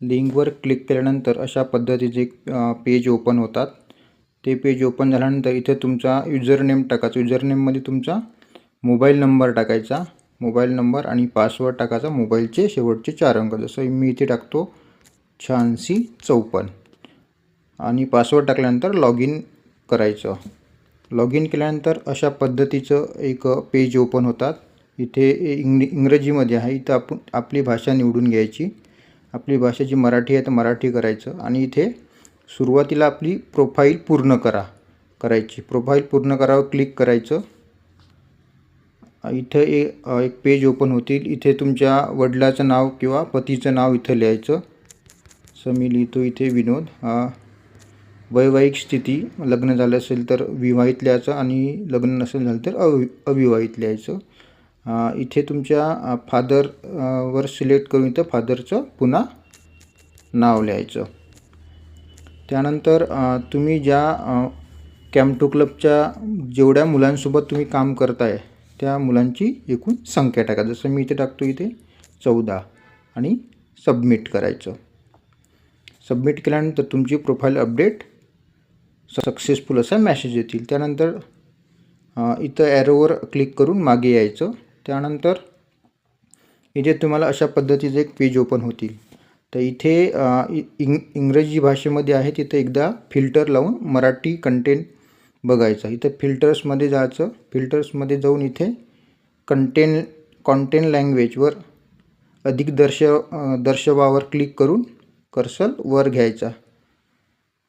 लिंकवर क्लिक केल्यानंतर अशा पद्धतीचे पेज ओपन होतात. ते पेज ओपन झाल्यानंतर इथे तुमचा युजर नेम टाकायचा. युजर नेममध्ये तुमचा मोबाईल नंबर टाकायचा. मोबाईल नंबर आणि पासवर्ड टाकायचा मोबाईलचे शेवटचे चार अंक. जसं मी इथे टाकतो शहाऐंशी चौपन्न. आणि पासवर्ड टाकल्यानंतर लॉग इन करायचं. लॉग इन केल्यानंतर अशा पद्धतीचं एक पेज ओपन होतात. इथे इंग इंग्रजीमध्ये आहे. इथं आपण आपली भाषा निवडून घ्यायची. आपली भाषा जी मराठी आहे तर मराठी करायचं. आणि इथे सुरुवातीला आपली प्रोफाईल पूर्ण करा करायची. प्रोफाईल पूर्ण करावं क्लिक करायचं. इथं ए एक पेज ओपन होतील. इथे तुमच्या वडिलाचं नाव किंवा पतीचं नाव इथं लिहायचं. असं मी लिहितो इथे विनोद. वैवाहिक स्थिती लग्न झालं असेल तर विवाहित लिहायचं आणि लग्न नसेल झालं तर अवि अविवाहित लिहायचं. इथे तुमच्या फादर वर सिलेक्ट करून इथं फादरचं पुन्हा नाव लिहायचं. त्यानंतर तुम्ही ज्या कॅम्प्टो क्लबच्या जेवढ्या मुलांसोबत तुम्ही काम करताय त्या मुलांची एकूण संख्या टाका. जसं मी इथे टाकतो इथे चौदा आणि सबमिट करायचं. सबमिट केल्यानंतर तुमची प्रोफाईल अपडेट सक्सेसफुल असा मॅसेज येतील. त्यानंतर इथं ॲरोवर क्लिक करून मागे यायचं. त्यानंतर इथे तुम्हाला अशा पद्धतीचं एक पेज ओपन होतील. तर इथे इ- इंग इंग्रजी भाषेमध्ये आहे तिथं एकदा फिल्टर लावून मराठी कंटेंट बघायचा. इथं फिल्टर्समध्ये जायचं. फिल्टर्समध्ये जाऊन इथे कंटेन कॉन्टेंट लँग्वेजवर अधिक दर्श दर्शवावर क्लिक करून कर्सल वर घ्यायचा.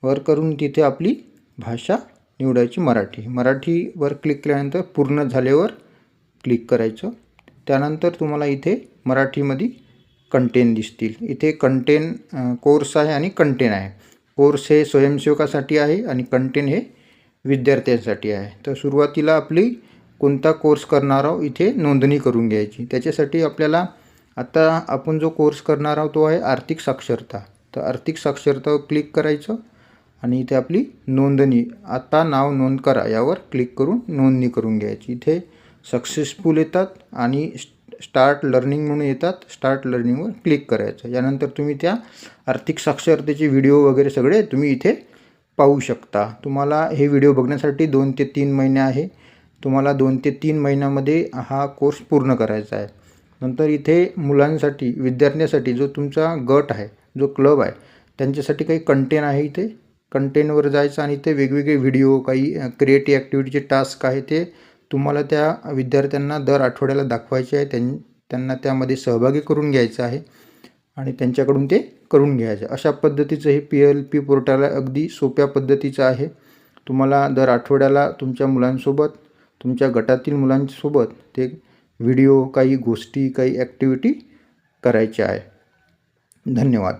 वर करून तिथे आपली भाषा निवडायची मराठी. मराठीवर क्लिक केल्यानंतर पूर्ण झाल्यावर क्लिक करायचं. त्यानंतर तुम्हाला इथे मराठीमध्ये कंटेन दिसतील. इथे कंटेन कोर्स आहे आणि कंटेन आहे. कोर्स हे स्वयंसेवकासाठी आहे आणि कंटेन हे विद्यार्थ्यांसाठी आहे. तर सुरुवातीला आपली कोणता कोर्स करणार आहोत इथे नोंदणी करून घ्यायची. त्याच्यासाठी आपल्याला आता आपण जो कोर्स करणार आहोत तो आहे आर्थिक साक्षरता. तर आर्थिक साक्षरतावर क्लिक करायचं आणि इथे आपली नोंदणी. आता नाव नोंद करा. यावर क्लिक करून नोंदणी करून घ्यायची. इथे सक्सेसफुल येतात आणि स्टार्ट लर्निंग म्हणून येतात. स्टार्ट लर्निंगवर क्लिक करायचं. यानंतर तुम्ही त्या आर्थिक साक्षरतेचे व्हिडिओ वगैरे सगळे तुम्ही इथे पाहू शकता. तुम्हाला हे व्हिडिओ बघण्यासाठी दोन ते तीन महिने आहे. तुम्हाला दोन ते तीन महिन्यामध्ये हा कोर्स पूर्ण करायचा आहे. नंतर इथे मुलांसाठी विद्यार्थ्यांसाठी जो तुमचा गट आहे जो क्लब आहे त्यांच्यासाठी काही कंटेन आहे इथे. कंटेनवर जायचं आणि ते वेगवेगळे व्हिडिओ काही क्रिएटिव्ह ॲक्टिव्हिटीचे टास्क आहे ते तुम्हाला त्या विद्यार्थ्यांना दर आठवड्याला दाखवायचे आहे त्यां त्यांना त्यामध्ये सहभागी करून घ्यायचं आहे आणि त्यांच्याकडून ते करून घ्यायचं अशा पद्धतीचं हे पी एल पी पोर्टल अगदी सोप्या पद्धतीचं आहे. तुम्हाला दर आठवड्याला तुमच्या मुलांसोबत तुमच्या गटातील मुलांसोबत ते व्हिडिओ काही गोष्टी काही ॲक्टिव्हिटी करायच्या आहे. धन्यवाद.